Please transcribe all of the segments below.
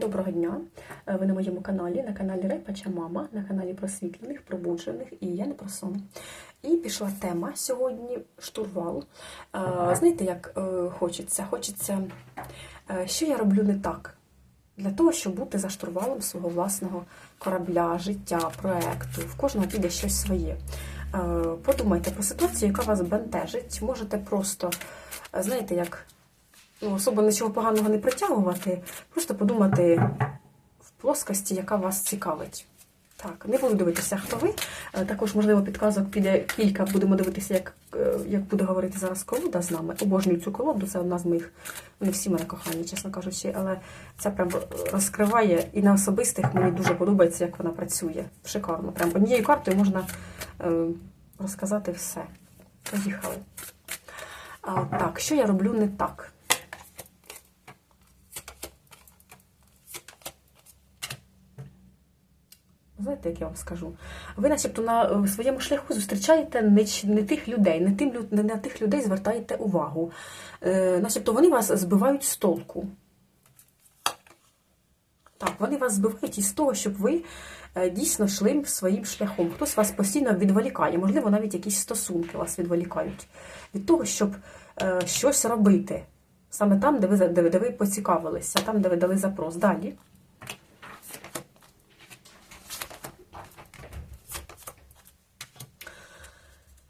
Доброго дня! Е, Ви на моєму каналі, на каналі Репача Мама, на каналі просвітлених, пробуджених і я не про сон. І пішла тема сьогодні штурвал. Е, Знаєте, як е, хочеться? Хочеться, що я роблю не так для того, щоб бути за штурвалом свого власного корабля, життя, проекту. В кожного піде щось своє. Подумайте про ситуацію, яка вас бентежить. Можете просто, знаєте, як ну, особо нічого поганого не притягувати, просто подумати в плоскості, яка вас цікавить. Так, не буду дивитися, хто ви. Е, Також, можливо, підказок піде кілька. Будемо дивитися, як, е, як буде говорити зараз колода з нами. Обожнюю цю колоду, це одна з моїх, вони всі мене кохані, чесно кажучи, але це прям розкриває і на особистих мені дуже подобається, як вона працює. Шикарно. Прям однією картою можна е, розказати все. Поїхали. А, так, що я роблю не так? Знаєте, як я вам скажу? Ви, начебто, на е, своєму шляху зустрічаєте не, не тих людей, не, тим, не на тих людей звертаєте увагу. Е, начебто вони вас збивають з толку. Так, вони вас збивають із того, щоб ви е, дійсно йшли своїм шляхом. Хтось вас постійно відволікає, можливо, навіть якісь стосунки вас відволікають від того, щоб е, щось робити. Саме там, де ви, де, ви- де ви поцікавилися, там, де ви дали запрос. Далі.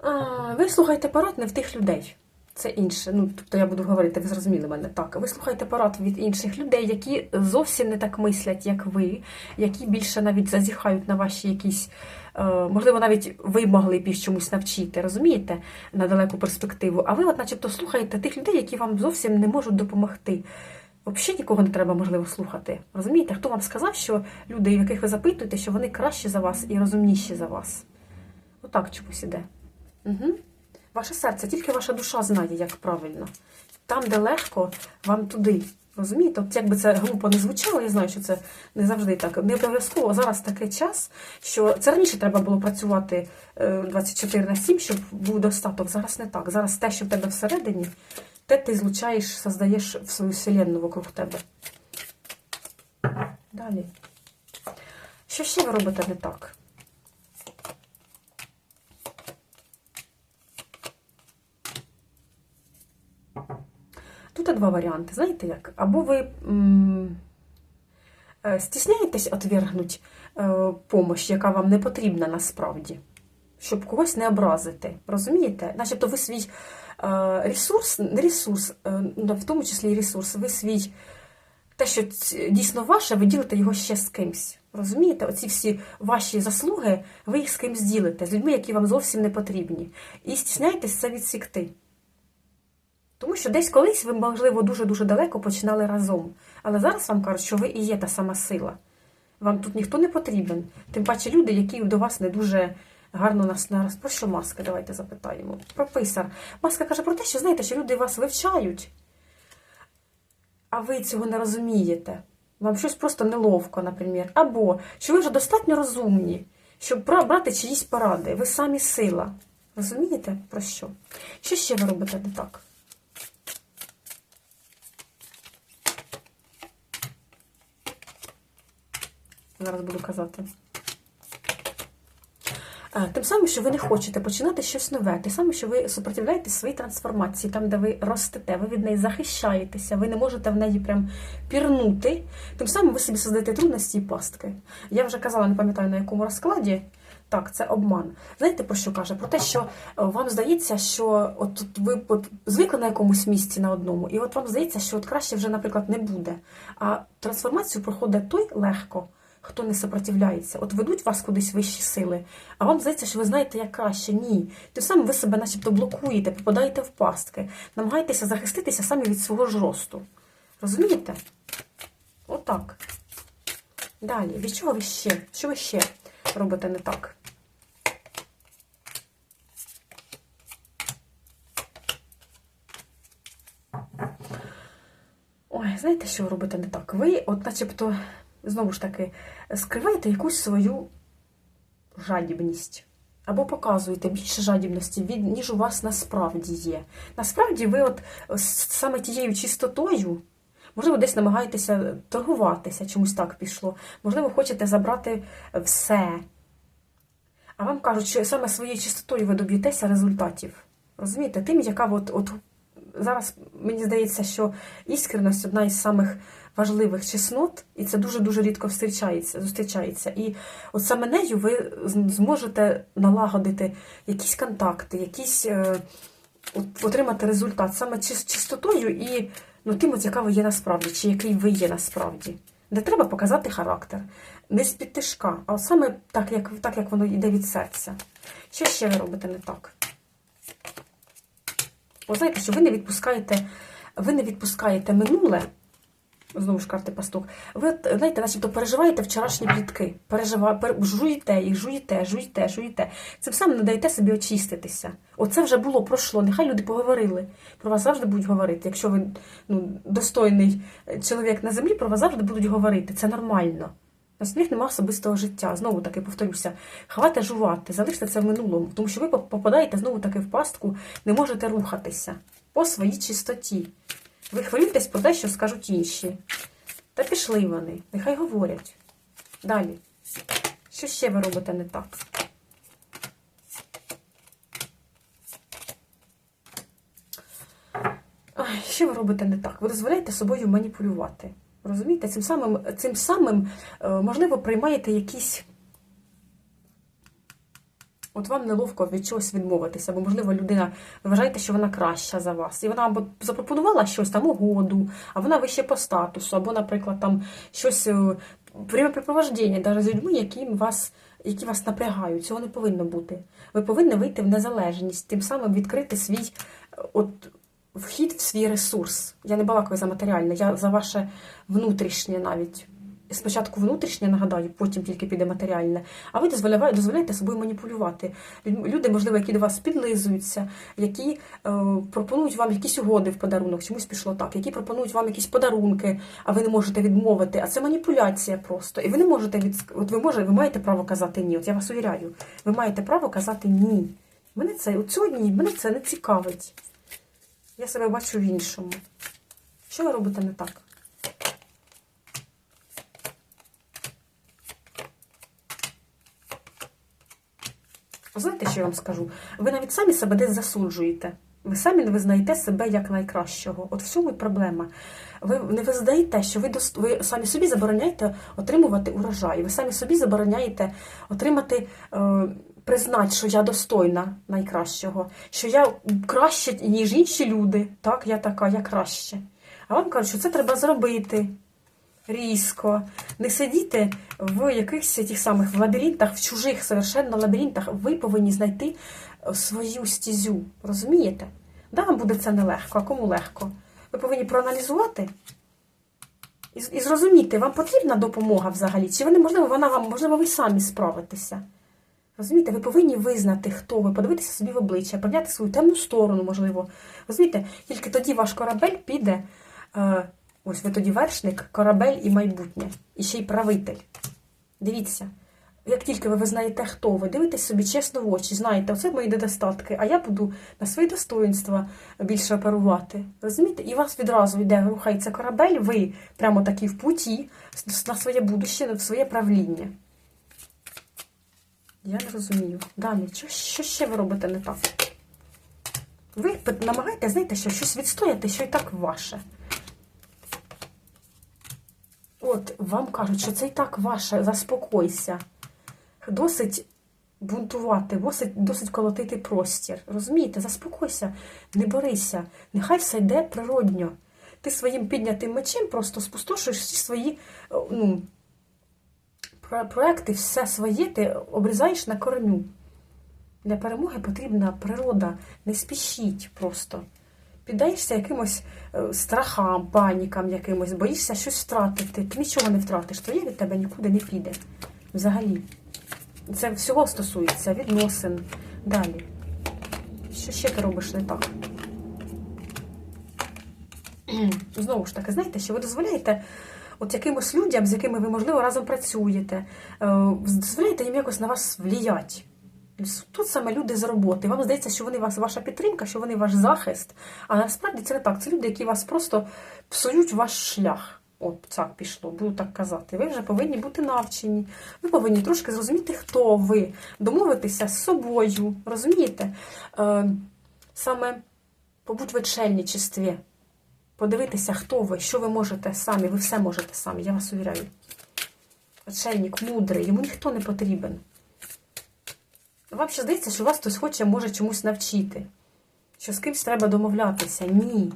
А, ви слухаєте парад не в тих людей. Це інше. Ну, тобто я буду говорити, ви зрозуміли мене так. Ви слухаєте парад від інших людей, які зовсім не так мислять, як ви, які більше навіть зазіхають на ваші якісь, е, можливо, навіть ви могли б їх чомусь навчити, розумієте, на далеку перспективу. А ви, от, начебто, слухаєте тих людей, які вам зовсім не можуть допомогти. Взагалі нікого не треба, можливо, слухати. Розумієте, хто вам сказав, що люди, яких ви запитуєте, що вони кращі за вас і розумніші за вас? Отак чомусь іде. Угу. Ваше серце, тільки ваша душа знає, як правильно. Там, де легко, вам туди. Розумієте? От якби це глупо не звучало, я знаю, що це не завжди так. Не обов'язково зараз такий час, що це раніше треба було працювати е, 24 на 7, щоб був достаток. Зараз не так. Зараз те, що в тебе всередині, те ти злучаєш, создаєш в свою вселенну вокруг тебе. Далі. Що ще ви робите не так? Два варіанти. Знаєте як? Або ви е, стісняєтесь отвергнути е, помощь, яка вам не потрібна насправді, щоб когось не образити. Розумієте? Начебто ви свій е, ресурс, ресурс, е, ну, в тому числі ресурс, ви свій те, що дійсно ваше, ви ділите його ще з кимсь. Розумієте? Оці всі ваші заслуги, ви їх з кимсь ділите, з людьми, які вам зовсім не потрібні. І стісняєтесь це відсікти. Тому що десь колись ви, можливо, дуже-дуже далеко починали разом. Але зараз вам кажуть, що ви і є та сама сила. Вам тут ніхто не потрібен. Тим паче люди, які до вас не дуже гарно нас нараз. Про що маска? Давайте запитаємо. Про писар. Маска каже про те, що знаєте, що люди вас вивчають, а ви цього не розумієте. Вам щось просто неловко, наприклад. Або що ви вже достатньо розумні, щоб брати чиїсь поради. Ви самі сила. Розумієте про що? Що ще ви робите не так? Зараз буду казати. Тим самим, що ви не хочете починати щось нове, тим самим, що ви супротивляєтесь своїй трансформації, там, де ви ростете, ви від неї захищаєтеся, ви не можете в неї прям пірнути. Тим самим ви собі создаєте трудності і пастки. Я вже казала, не пам'ятаю на якому розкладі. Так, це обман. Знаєте про що каже? Про те, що е, вам здається, що от тут ви от звикли на якомусь місці на одному, і от вам здається, що от краще вже, наприклад, не буде. А трансформацію проходить той легко, хто не сопротивляється. От ведуть вас кудись вищі сили, а вам здається, що ви знаєте, як краще. Ні. Тим самим ви себе начебто блокуєте, попадаєте в пастки, намагаєтеся захиститися самі від свого ж росту. Розумієте? Отак. Далі, від чого ви ще? Що ви ще робите не так? Ой, знаєте, що ви робите не так? Ви, от начебто, знову ж таки, скриваєте якусь свою жадібність. Або показуєте більше жадібності, ніж у вас насправді є. Насправді, ви от саме тією чистотою Можливо, десь намагаєтеся торгуватися, чомусь так пішло. Можливо, хочете забрати все. А вам кажуть, що саме своєю чистотою ви доб'єтеся результатів. Розумієте, тим, яка от, от зараз мені здається, що іскреність одна із самих важливих чеснот, і це дуже-дуже рідко зустрічається. зустрічається. І от саме нею ви зможете налагодити якісь контакти, якісь е, от, отримати результат саме чис- чистотою і ну, тим, от, яка ви є насправді, чи який ви є насправді. Не треба показати характер, не з під тишка, а саме так, як, так, як воно йде від серця. Що ще ви робите не так? Ви знаєте, що ви не відпускаєте, ви не відпускаєте минуле, знову ж карти пастух, ви, знаєте, начебто переживаєте вчорашні плітки, пережива, пер, жуєте їх, жуєте, жуєте, жуєте. Цим самим не даєте собі очиститися. Оце вже було, пройшло. Нехай люди поговорили. Про вас завжди будуть говорити. Якщо ви ну, достойний чоловік на землі, про вас завжди будуть говорити. Це нормально. На них немає особистого життя. Знову таки повторюся, хватить жувати, залиште це в минулому, тому що ви попадаєте знову таки в пастку, не можете рухатися по своїй чистоті. Ви хвилюєтесь про те, що скажуть інші. Та пішли вони, нехай говорять. Далі. Що ще ви робите не так? Ай, що ви робите не так? Ви дозволяєте собою маніпулювати. Розумієте? Цим самим, цим самим е, можливо, приймаєте якісь. От вам неловко від чогось відмовитися, бо, можливо, людина вважаєте, що вона краща за вас. І вона або запропонувала щось там угоду, а вона вище по статусу, або, наприклад, там щось е, времяпрепровождення навіть з людьми, які вас, які вас напрягають. Цього не повинно бути. Ви повинні вийти в незалежність, тим самим відкрити свій е, от, вхід в свій ресурс. Я не балакаю за матеріальне, я за ваше внутрішнє навіть. Спочатку внутрішнє, нагадаю, потім тільки піде матеріальне. А ви дозволяєте, собою маніпулювати. Люди, можливо, які до вас підлизуються, які е, пропонують вам якісь угоди в подарунок, чомусь пішло так, які пропонують вам якісь подарунки, а ви не можете відмовити. А це маніпуляція просто. І ви не можете від... От ви можете, ви маєте право казати ні. От я вас увіряю, ви маєте право казати ні. Мене це от сьогодні мене це не цікавить. Я себе бачу в іншому. Що ви робите не так? Знаєте, що я вам скажу? Ви навіть самі себе десь засуджуєте. Ви самі не визнаєте себе як найкращого. От в цьому і проблема. Ви не визнаєте, що ви дост... ви самі собі забороняєте отримувати урожай. Ви самі собі забороняєте отримати, е... признати, що я достойна найкращого, що я краще, ніж інші люди. Так, я така, я краще. А вам кажуть, що це треба зробити різко. Не сидіти в якихось тих самих лабіринтах, в чужих совершенно лабіринтах. Ви повинні знайти свою стізю. Розумієте? Да, вам буде це нелегко, а кому легко? Ви повинні проаналізувати і, зрозуміти, вам потрібна допомога взагалі? Чи вони, можливо, вона вам, можливо, ви самі справитеся? Розумієте, ви повинні визнати, хто ви, подивитися собі в обличчя, прийняти свою темну сторону, можливо. Розумієте, тільки тоді ваш корабель піде. Е, Ось ви тоді вершник, корабель і майбутнє, і ще й правитель. Дивіться, як тільки ви визнаєте, хто ви, дивитесь собі чесно в очі, знаєте, оце мої недостатки, а я буду на свої достоинства більше оперувати. Розумієте? І вас відразу йде, рухається корабель, ви прямо такі в путі на своє будуще, в своє правління. Я не розумію. Далі, що, що ще ви робите не так? Ви намагаєтеся, знаєте, що щось відстояти, що і так ваше. От, вам кажуть, що це і так ваше, заспокойся. Досить бунтувати, досить, досить колотити простір. Розумієте, заспокойся, не борися. Нехай все йде природньо. Ти своїм піднятим мечем просто спустошуєш всі свої ну, проекти, все своє ти обрізаєш на корню. Для перемоги потрібна природа. Не спішіть просто піддаєшся якимось страхам, панікам якимось, боїшся щось втратити, ти нічого не втратиш, твоє від тебе нікуди не піде. Взагалі. Це всього стосується, відносин. Далі. Що ще ти робиш не так? Знову ж таки, знаєте, що ви дозволяєте от якимось людям, з якими ви, можливо, разом працюєте, дозволяєте їм якось на вас вліяти. Тут саме люди з роботи. Вам здається, що вони вас, ваша підтримка, що вони ваш захист. А насправді це не так. Це люди, які вас просто псують ваш шлях. От так пішло, буду так казати. Ви вже повинні бути навчені. Ви повинні трошки зрозуміти, хто ви, домовитися з собою. Розумієте? Е, саме побудь в отшельничестві. Подивитися, хто ви, що ви можете самі, ви все можете самі, я вас увіряю. Отшельник мудрий, йому ніхто не потрібен. Вам ще здається, що вас хтось хоче, може чомусь навчити. Що з кимсь треба домовлятися. Ні.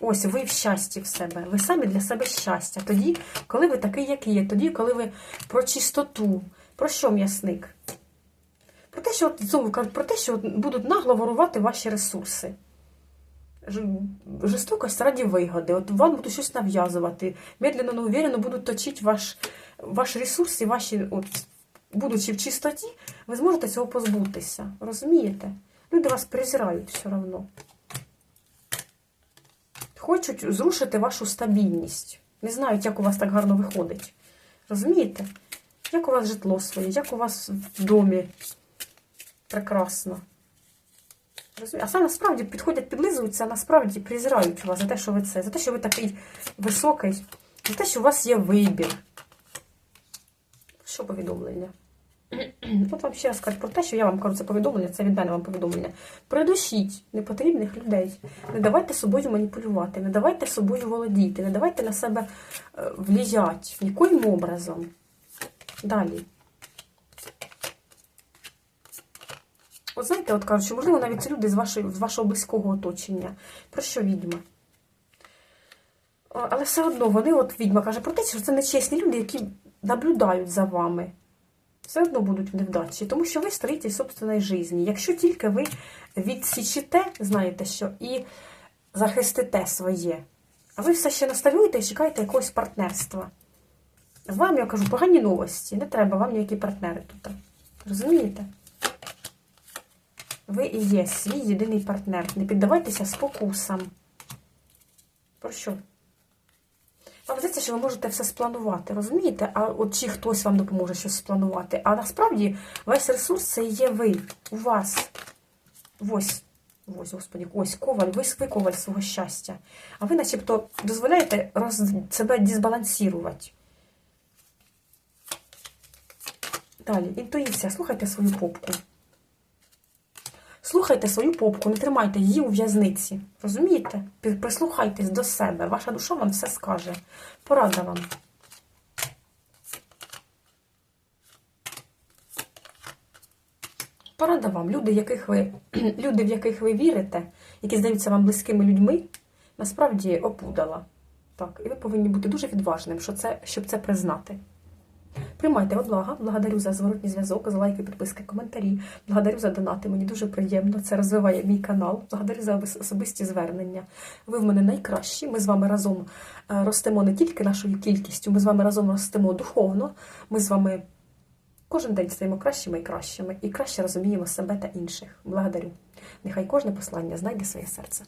Ось ви в щасті в себе. Ви самі для себе щастя. Тоді, коли ви такий, як є, тоді, коли ви про чистоту. Про що м'ясник? Про те, що от, про те, що будуть нагло ворувати ваші ресурси. Жорстокость раді вигоди. От вам будуть щось нав'язувати. Медленно, но уверенно будуть точити ваш, ваш ресурс і ваші, от, будучи в чистоті, ви зможете цього позбутися. Розумієте? Люди вас презирають все одно. Хочуть зрушити вашу стабільність. Не знають, як у вас так гарно виходить. Розумієте? Як у вас житло своє, як у вас в домі прекрасно. А саме насправді підходять, підлизуються, а насправді презирають вас за те, що ви це, за те, що ви такий високий, за те, що у вас є вибір. Що повідомлення? От вам ще раз кажу про те, що я вам кажу, це повідомлення, це від мене вам повідомлення. Придушіть непотрібних людей. Не давайте собою маніпулювати, не давайте собою володіти, не давайте на себе е, вліять нікоїм образом. Далі. От знаєте, от кажуть, можливо навіть це люди з, вашої, з вашого близького оточення. Про що відьма? Але все одно вони, от відьма каже про те, що це нечесні люди, які наблюдають за вами. Все одно будуть в невдачі, тому що ви строїтель собственної житті. Якщо тільки ви відсічите, знаєте що, і захистите своє, а ви все ще наставуєте і чекаєте якогось партнерства. Вам, я кажу, погані новості. Не треба вам ніякі партнери тут. Розумієте? Ви і є свій єдиний партнер. Не піддавайтеся спокусам. Про що? Вам здається, що ви можете все спланувати, розумієте? А от чи хтось вам допоможе щось спланувати. А насправді весь ресурс це є ви, у вас. Ось, ось, господі, ось коваль, ви, коваль свого щастя. А ви начебто дозволяєте роз, себе дисбалансувати. Далі, інтуїція, слухайте свою попку. Слухайте свою попку, не тримайте її у в'язниці. Розумієте? Прислухайтесь до себе. Ваша душа вам все скаже. Порада вам. Порада вам. Люди, яких ви, люди, в яких ви вірите, які здаються вам близькими людьми, насправді опудала. Так, і ви повинні бути дуже відважним, що це, щоб це признати. Приймайте во блага. Благодарю за зворотній зв'язок, за лайки, підписки, коментарі. Благодарю за донати. Мені дуже приємно. Це розвиває мій канал. Благодарю за особисті звернення. Ви в мене найкращі. Ми з вами разом е, ростемо не тільки нашою кількістю, ми з вами разом ростемо духовно. Ми з вами кожен день стаємо кращими і кращими і краще розуміємо себе та інших. Благодарю. Нехай кожне послання знайде своє серце.